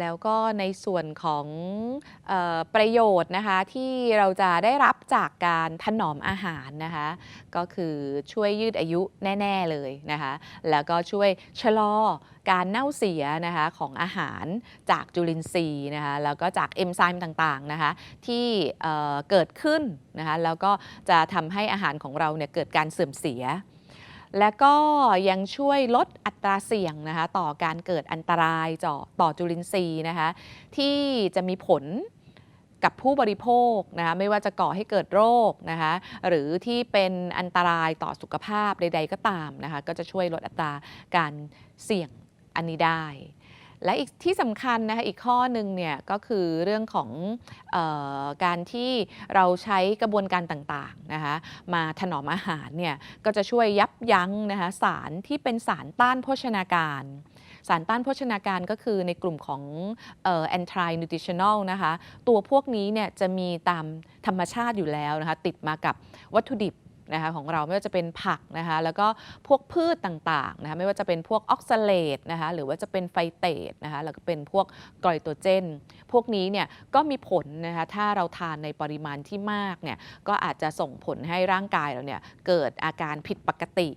แล้วก็ในส่วนของออประโยชน์นะคะที่เราจะได้รับจากการถนอมอาหารนะคะก็คือช่วยยืดอายุแน่ ๆเลยนะคะแล้วก็ช่วยชะลอการเน่าเสียนะคะของอาหารจากจุลินทรีย์นะคะแล้วก็จากเอนไซม์ต่างๆนะคะที่เอ่อเกิดขึ้นนะคะแล้วก็จะทำให้อาหารของเราเนี่ยเกิดการเสื่อมเสีย และก็ยังช่วยลดอัตราเสี่ยงนะคะต่อการเกิดอันตรายต่อต่อจุลินทรีย์นะคะที่จะมีผลกับผู้บริโภคนะคะไม่ว่าจะก่อให้เกิดโรคนะคะหรือที่เป็นอันตรายต่อสุขภาพใด ๆ ก็ตามนะคะก็จะช่วยลดอัตราการเสี่ยงอันนี้ได้ และอีกที่สำคัญนะคะอีกข้อหนึ่งเนี่ยก็คือเรื่องของออการที่เราใช้กระบวนการต่างๆนะคะมาถนอมอาหารเนี่ยก็จะช่วยยับยั้งนะคะสารที่เป็นสารต้านโภชนาการ สารต้านโภชนาการก็คือในกลุ่มของเอ่อ anti nutritional นะคะตัวพวกนี้เนี่ยจะมีตามธรรมชาติอยู่แล้วนะคะติดมากับวัตถุดิบ นะคะของเราไม่ว่าจะเป็นผักนะคะแล้วก็พวกพืชต่างๆนะคะไม่ว่าจะเป็นพวกออกซาเลตนะคะหรือว่าจะเป็นไฟเตตนะคะแล้วก็เป็นพวกไกลโตเจน พวกนี้เนี่ยก็มีผลนะคะถ้าเราทานในปริมาณที่มากเนี่ยก็อาจจะส่งผลให้ร่างกายเราเนี่ยเกิดอาการผิดปกติ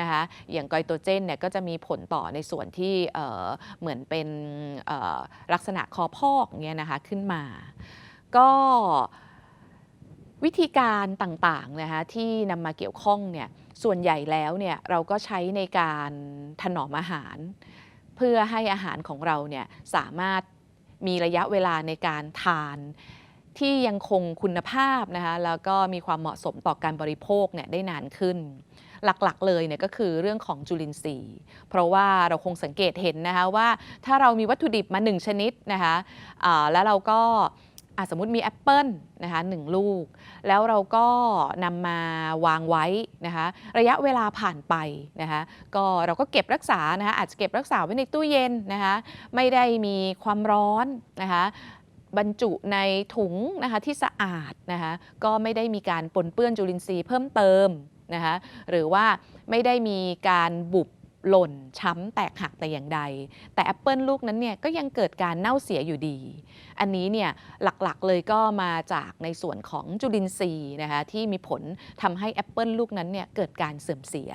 นะคะอย่างไกลโตเจนเนี่ยก็จะมีผลต่อในส่วนที่เเหมือนเป็นลักษณะคอพอกเงี้ยนะคะขึ้นมา ก็ วิธีการต่างๆนะคะที่นำมาเกี่ยวข้องเนี่ยส่วนใหญ่แล้วเนี่ยเราก็ใช้ในการถนอมอาหาร เพื่อให้อาหารของเราเนี่ยสามารถมีระยะเวลาในการทานที่ยังคงคุณภาพนะคะแล้วก็มีความเหมาะสมต่อการบริโภคเนี่ยได้นานขึ้น หลักๆเลยเนี่ยก็คือเรื่องของจุลินทรีย์ เพราะว่าเราคงสังเกตเห็นนะคะว่าถ้าเรามีวัตถุดิบมา1ชนิดนะคะอ่าแล้วเราก็ สมมติมีแอปเปิลนะคะหนึ่งลูก แล้วเราก็นำมาวางไว้นะคะระยะเวลาผ่านไปนะคะก็เราก็เก็บรักษานะคะอาจจะเก็บรักษาไว้ในตู้เย็นนะคะไม่ได้มีความร้อนนะคะบรรจุในถุงนะคะที่สะอาดนะคะก็ไม่ได้มีการปนเปื้อนจุลินทรีย์เพิ่มเติมนะคะหรือว่าไม่ได้มีการบุบ หล่น ช้ำ แตกหักแต่อย่างใด แต่แอปเปิลลูกนั้นเนี่ยก็ยังเกิดการเน่าเสียอยู่ดี อันนี้เนี่ยหลักๆเลยก็มาจากในส่วนของจุลินทรีย์นะคะที่มีผลทำให้แอปเปิลลูกนั้นเนี่ยเกิดการเสื่อมเสีย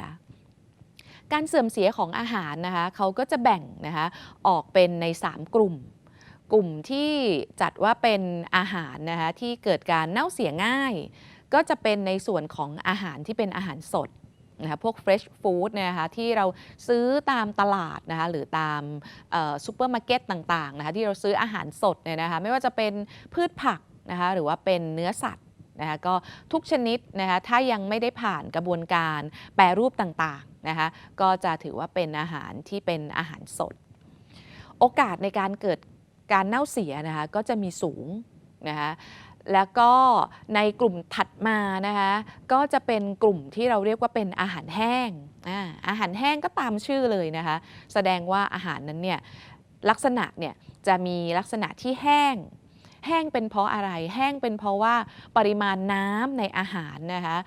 การเสื่อมเสียของอาหารนะคะเขาก็จะแบ่งนะคะออกเป็นใน 3 กลุ่ม กลุ่มที่จัดว่าเป็นอาหารนะคะที่เกิดการเน่าเสียง่าย ก็จะเป็นในส่วนของอาหารที่เป็นอาหารสด นะคะพวก fresh food เนยนะคะที่เราซื้อตามตลาดนะคะหรือตามซูเปอร์มาร์เก็ตต่างๆนะคะที่เราซื้ออาหารสดเนี่ยนะคะไม่ว่าจะเป็นพืชผักนะคะหรือว่าเป็นเนื้อสัตว์นะคะก็ทุกชนิดนะคะถ้ายังไม่ได้ผ่านกระบวนการแปรรูปต่างๆนะคะก็จะถือว่าเป็นอาหารที่เป็นอาหารสด โอกาสในการเกิดการเน่าเสียนะคะก็จะมีสูงนะคะ แล้วก็ในกลุ่มถัดมานะคะก็จะเป็นกลุ่มที่เราเรียกว่าเป็นอาหารแห้งอาอาหารแห้งก็ตามชื่อเลยนะคะ แสดงว่าอาหารนั้นเนี่ยลักษณะเนี่ยจะมีลักษณะที่แห้ง แห้งเป็นเพราะอะไร แห้งเป็นเพราะว่าปริมาณน้ำในอาหารนะคะ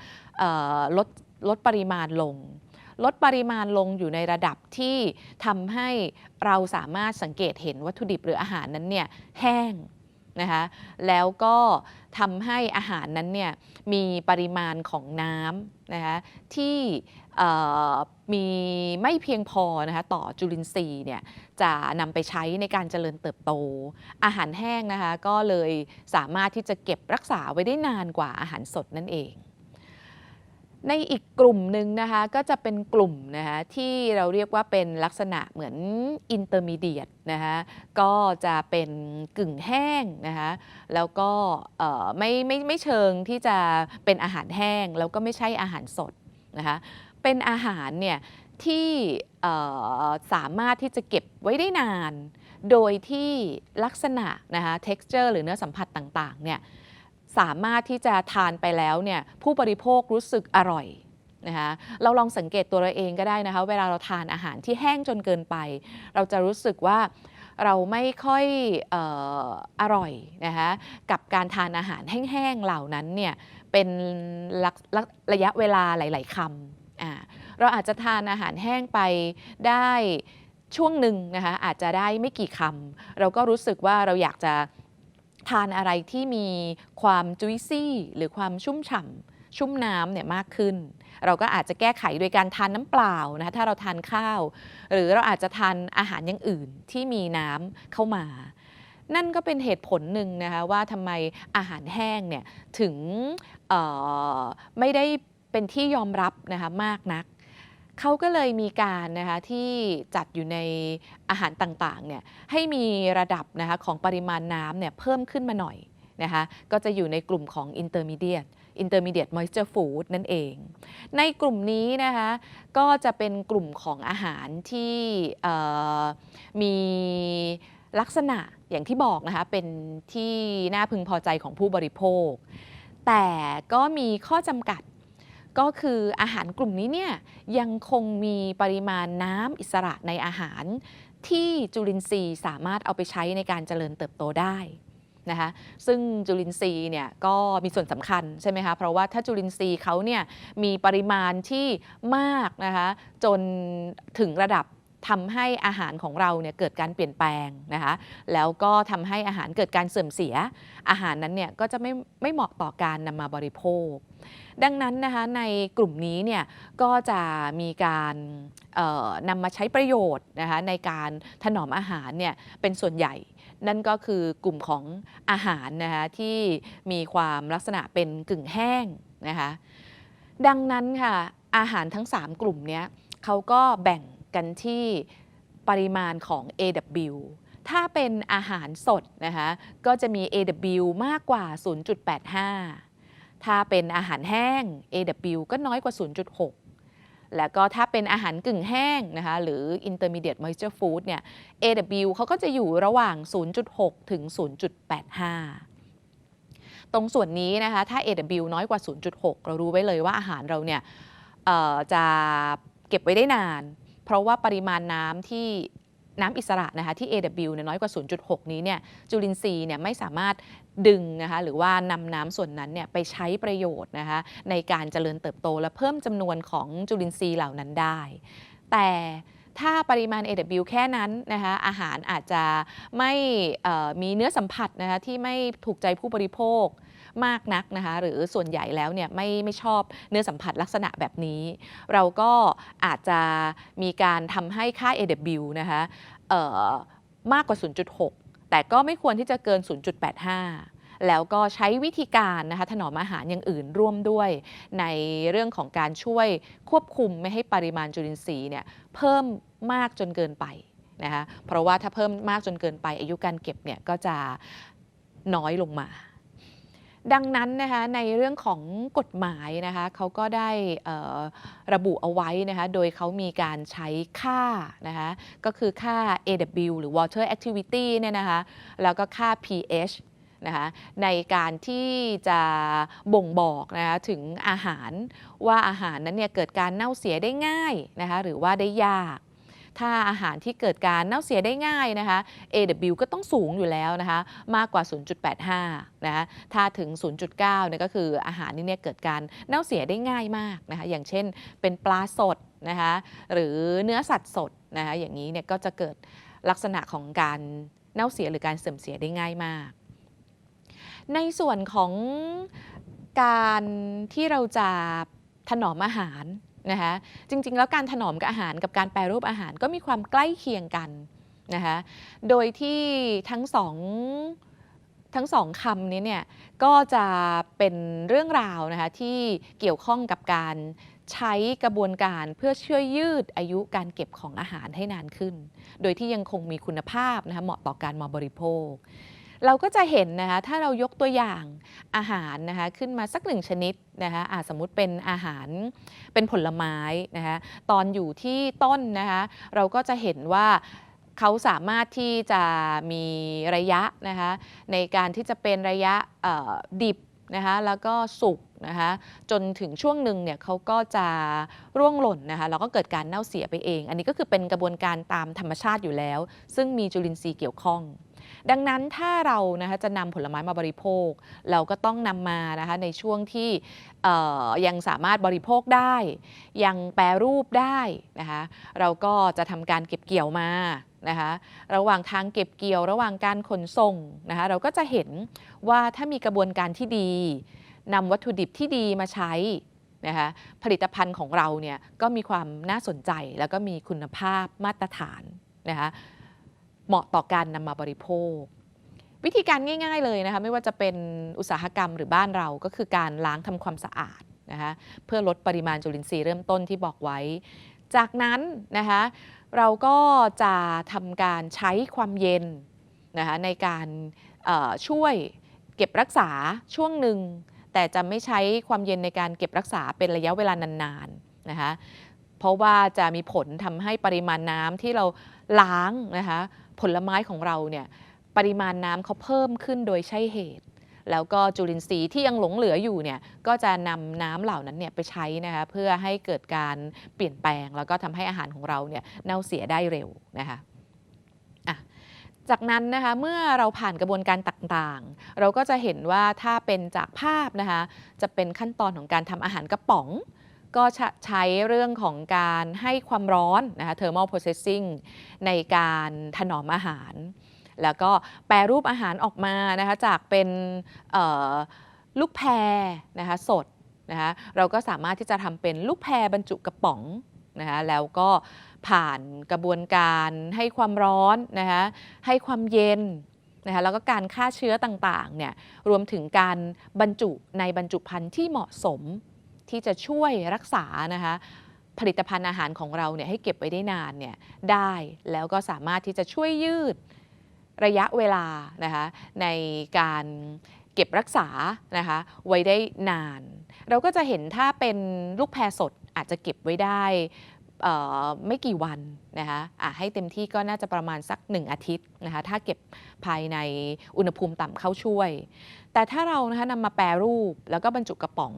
ลดลดปริมาณลง ลดปริมาณลงอยู่ในระดับที่ทำให้เราสามารถสังเกตเห็นวัตถุดิบหรืออาหารนั้นเนี่ยแห้ง นะคะแล้วก็ทำให้อาหารนั้นเนี่ยมีปริมาณของน้ำนะคะที่มีไม่เพียงพอนะคะต่อจุลินทรีย์เนี่ยจะนำไปใช้ในการเจริญเติบโต อาหารแห้งนะคะก็เลยสามารถที่จะเก็บรักษาไว้ได้นานกว่าอาหารสดนั่นเอง ในอีกกลุ่มหนึ่งนะคะก็จะเป็นกลุ่มนะคะที่เราเรียกว่าเป็นลักษณะเหมือนอินเตอร์มีเดียตนะคะก็จะเป็นกึ่งแห้งนะคะแล้วก็ไม่ไม่ไม่เชิงที่จะเป็นอาหารแห้ง แล้วก็ไม่ใช่อาหารสดนะคะเป็นอาหารเนี่ยที่สามารถที่จะเก็บไว้ได้นาน โดยที่ลักษณะนะคะ texture หรือเนื้อสัมผัสต่างๆเนี่ย สามารถที่จะทานไปแล้วเนี่ยผู้บริโภครู้สึกอร่อยนะคะเราลองสังเกตตัวเราเองก็ได้นะคะ เวลาเราทานอาหารที่แห้งจนเกินไป เราจะรู้สึกว่าเราไม่ค่อยอออร่อยนะคะกับการทานอาหารแห้งๆเหล่านั้นเนี่ยเป็นระยะเวลาหลาย ๆคำเราอาจจะทานอาหารแห้งไปได้ช่วงหนึ่งนะคะอาจจะได้ไม่กี่คำเราก็รู้สึกว่าเราอยากจะ ทานอะไรที่มีความจุยซี่ หรือความชุ่มฉ่ำชุ่มน้ำเนี่ยมากขึ้น เราก็อาจจะแก้ไขโดยการทานน้ำเปล่านะคะถ้าเราทานข้าว หรือเราอาจจะทานอาหารอย่างอื่นที่มีน้ำเข้ามานั่นก็เป็นเหตุผลหนึ่งนะคะว่าทำไมอาหารแห้งเนี่ยถึงไม่ได้เป็นที่ยอมรับนะคะมากนัก เขาก็เลยมีการนะคะที่จัดอยู่ในอาหารต่างๆเนี่ยให้มีระดับนะคะของปริมาณน้ำเนี่ยเพิ่มขึ้นมาหน่อยนะคะก็จะอยู่ในกลุ่มของ intermediate intermediate moisture food นั่นเอง ในกลุ่มนี้นะคะก็จะเป็นกลุ่มของอาหารที่มีลักษณะอย่างที่บอกนะคะเป็นที่น่าพึงพอใจของผู้บริโภค แต่ก็มีข้อจำกัด ก็คืออาหารกลุ่มนี้เนี่ยยังคงมีปริมาณน้ำอิสระในอาหารที่จุลินทรีย์สามารถเอาไปใช้ในการเจริญเติบโตได้นะคะซึ่งจุลินทรีย์เนี่ยก็มีส่วนสำคัญใช่ไหมคะเพราะว่าถ้าจุลินทรีย์เขาเนี่ยมีปริมาณที่มากนะคะจนถึงระดับ ทำให้อาหารของเราเนี่ยเกิดการเปลี่ยนแปลงนะคะแล้วก็ทำให้อาหารเกิดการเสื่อมเสีย อาหารนั้นเนี่ยก็จะไม่ไม่เหมาะต่อการนำมาบริโภค ดังนั้นนะคะในกลุ่มนี้เนี่ยก็จะมีการนำมาใช้ประโยชน์นะคะในการถนอมอาหารเนี่ยเป็นส่วนใหญ่นั่นก็คือกลุ่มของอาหารนะคะที่มีความลักษณะเป็นกึ่งแห้งนะคะดังนั้นค่ะอาหารทั้ง 3 กลุ่มนี้เขาก็แบ่ง กันที่ปริมาณของ AW ถ้าเป็นอาหารสดนะคะก็จะมี AW มากกว่า 0.85 ถ้าเป็นอาหารแห้ง AW ก็น้อยกว่า 0.6 แล้วก็ถ้าเป็นอาหารกึ่งแห้งนะคะหรือ intermediate moisture food เนี่ย AW เขาก็จะอยู่ระหว่าง 0.6 ถึง 0.85 ตรงส่วนนี้นะคะถ้า AW น้อยกว่า 0.6 เรารู้ไว้เลยว่าอาหารเราเนี่ยจะเก็บไว้ได้นาน เพราะว่าปริมาณน้ำที่น้ำอิสระนะคะที่ AW เนี่ยน้อยกว่า 0.6 นี้เนี่ยจุลินทรีย์เนี่ยไม่สามารถดึงนะคะหรือว่านำน้ำส่วนนั้นเนี่ยไปใช้ประโยชน์นะคะในการเจริญเติบโตและเพิ่มจำนวนของจุลินทรีย์เหล่านั้นได้ แต่ถ้าปริมาณ AW แค่นั้นนะคะอาหารอาจจะไม่มีเนื้อสัมผัสนะคะที่ไม่ถูกใจผู้บริโภค มากนักนะคะหรือส่วนใหญ่แล้วเนี่ยไม่ไม่ชอบเนื้อสัมผัสลักษณะแบบนี้ เราก็อาจจะมีการทำให้ค่า AW นะคะมากกว่า 0.6 แต่ก็ไม่ควรที่จะเกิน 0.85แล้วก็ใช้วิธีการนะคะถนอมอาหารอย่างอื่นร่วมด้วย ในเรื่องของการช่วยควบคุมไม่ให้ปริมาณจุลินทรีย์เนี่ยเพิ่มมากจนเกินไปนะคะเพราะว่าถ้าเพิ่มมากจนเกินไป อายุการเก็บเนี่ยก็จะน้อยลงมา ดังนั้นนะคะในเรื่องของกฎหมายนะคะเขาก็ได้ระบุเอาไว้นะคะโดยเขามีการใช้ค่านะคะก็คือค่า AW หรือ Water Activity เนี่ยนะคะแล้วก็ค่า pH นะคะในการที่จะบ่งบอกนะคะถึงอาหารว่าอาหารนั้นเนี่ยเกิดการเน่าเสียได้ง่ายนะคะหรือว่าได้ยาก ถ้าอาหารที่เกิดการเน่าเสียได้ง่ายนะคะ AW ก็ต้องสูงอยู่แล้วนะคะ มากกว่า 0.85 นะคะ ถ้าถึง 0.9เนี่ยก็คืออาหารนี่เนี่ยเกิดการเน่าเสียได้ง่ายมากนะคะ อย่างเช่นเป็นปลาสดนะคะหรือเนื้อสัตว์สดนะคะอย่างนี้เนี่ยก็จะเกิดลักษณะของการเน่าเสียหรือการเสื่อมเสียได้ง่ายมาก ในส่วนของการที่เราจะถนอมอาหาร นะคะจริงๆ แล้วการถนอมกับอาหารกับการแปรรูปอาหารก็มีความใกล้เคียงกันนะคะโดยที่ทั้งสองทั้งสองคำนี้เนี่ยก็จะเป็นเรื่องราวนะคะที่เกี่ยวข้องกับการใช้กระบวนการเพื่อช่วยยืดอายุการเก็บของอาหารให้นานขึ้น โดยที่ยังคงมีคุณภาพนะคะเหมาะต่อการมาบริโภค เราก็จะเห็นนะคะถ้าเรายกตัวอย่างอาหารนะคะขึ้นมาสักหนึ่งชนิดนะคะอาสมมติเป็นอาหารเป็นผลไม้นะคะตอนอยู่ที่ต้นนะคะเราก็จะเห็นว่าเขาสามารถที่จะมีระยะนะคะในการที่จะเป็นระยะดิบนะคะแล้วก็สุกนะคะจนถึงช่วงหนึ่งเนี่ยเขาก็จะร่วงหล่นนะคะแล้วก็เกิดการเน่าเสียไปเอง อันนี้ก็คือเป็นกระบวนการตามธรรมชาติอยู่แล้ว ซึ่งมีจุลินทรีย์เกี่ยวข้อง ดังนั้นถ้าเรานะคะจะนำผลไม้มาบริโภค เราก็ต้องนำมานะคะในช่วงที่ยังสามารถบริโภคได้ ยังแปรรูปได้นะคะเราก็จะทำการเก็บเกี่ยวมานะคะระหว่างทางเก็บเกี่ยว ระหว่างการขนส่งนะคะเราก็จะเห็นว่าถ้ามีกระบวนการที่ดีนำวัตถุดิบที่ดีมาใช้นะคะผลิตภัณฑ์ของเราเนี่ยก็มีความน่าสนใจแล้วก็มีคุณภาพมาตรฐานนะคะ เหมาะต่อการนำมาบริโภค วิธีการง่าย ๆ เลยนะคะ ไม่ว่าจะเป็นอุตสาหกรรมหรือบ้านเราก็คือการล้างทำความสะอาดนะคะเพื่อลดปริมาณจุลินทรีย์เริ่มต้นที่บอกไว้ จากนั้นนะคะเราก็จะทำการใช้ความเย็นนะคะในการช่วยเก็บรักษาช่วงหนึ่ง แต่จะไม่ใช้ความเย็นในการเก็บรักษาเป็นระยะเวลานานๆนะคะเพราะว่าจะมีผลทำให้ปริมาณน้ำที่เราล้างนะคะ ผลไม้ของเราเนี่ยปริมาณน้ำเขาเพิ่มขึ้นโดยใช่เหตุ แล้วก็จุลินทรีย์ที่ยังหลงเหลืออยู่เนี่ยก็จะนำน้ำเหล่านั้นเนี่ยไปใช้นะคะเพื่อให้เกิดการเปลี่ยนแปลง แล้วก็ทำให้อาหารของเราเนี่ยเน่าเสียได้เร็วนะคะอะจากนั้นนะคะเมื่อเราผ่านกระบวนการต่างๆ เราก็จะเห็นว่าถ้าเป็นจากภาพนะคะจะเป็นขั้นตอนของการทำอาหารกระป๋อง ก็ใช้เรื่องของการให้ความร้อนนะคะ thermal processing ในการถนอมอาหาร แล้วก็แปรรูปอาหารออกมานะคะจากเป็นลูกแพรนะคะสดนะคะเราก็สามารถที่จะทำเป็นลูกแพรบรรจุกระป๋องนะคะแล้วก็ผ่านกระบวนการให้ความร้อนนะคะให้ความเย็นนะคะแล้วก็การฆ่าเชื้อต่างๆเนี่ยรวมถึงการบรรจุในบรรจุภัณฑ์ที่เหมาะสม ที่จะช่วยรักษานะคะผลิตภัณฑ์อาหารของเราเนี่ยให้เก็บไว้ได้นานเนี่ยได้แล้วก็สามารถที่จะช่วยยืดระยะเวลานะคะในการเก็บรักษานะคะไว้ได้นาน เราก็จะเห็นถ้าเป็นลูกแพรสดอาจจะเก็บไว้ได้ไม่กี่วันนะคะะให้เต็มที่ก็น่าจะประมาณสัก 1 อาทิตย์นะคะถ้าเก็บภายในอุณหภูมิต่ำเข้าช่วย แต่ถ้าเรานะคะนำมาแปรรูป แล้วก็บรรจุกระป๋อง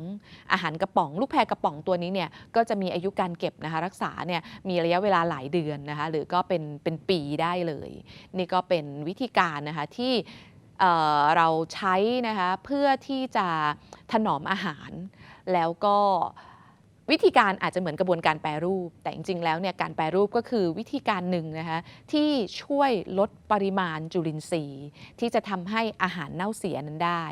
อาหารกระป๋อง ลูกแพรกระป๋องตัวนี้เนี่ยก็จะมีอายุการเก็บนะคะรักษาเนี่ยมีระยะเวลาหลายเดือนนะคะหรือก็เป็นเป็นปีได้เลย นี่ก็เป็นวิธีการนะคะที่เเราใช้นะคะเพื่อที่จะถนอมอาหารแล้วก็ วิธีการอาจจะเหมือนกระบวนการแปรรูป แต่จริงๆ แล้วเนี่ยการแปรรูปก็คือวิธีการหนึ่งนะคะที่ช่วยลดปริมาณจุลินทรีย์ ที่จะทำให้อาหารเน่าเสียนั้นได้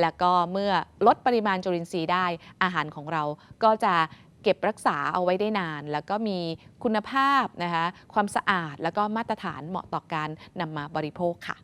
แล้วก็เมื่อลดปริมาณจุลินทรีย์ได้ อาหารของเราก็จะเก็บรักษาเอาไว้ได้นาน แล้วก็มีคุณภาพนะคะความสะอาดแล้วก็มาตรฐานเหมาะต่อการนำมาบริโภคค่ะ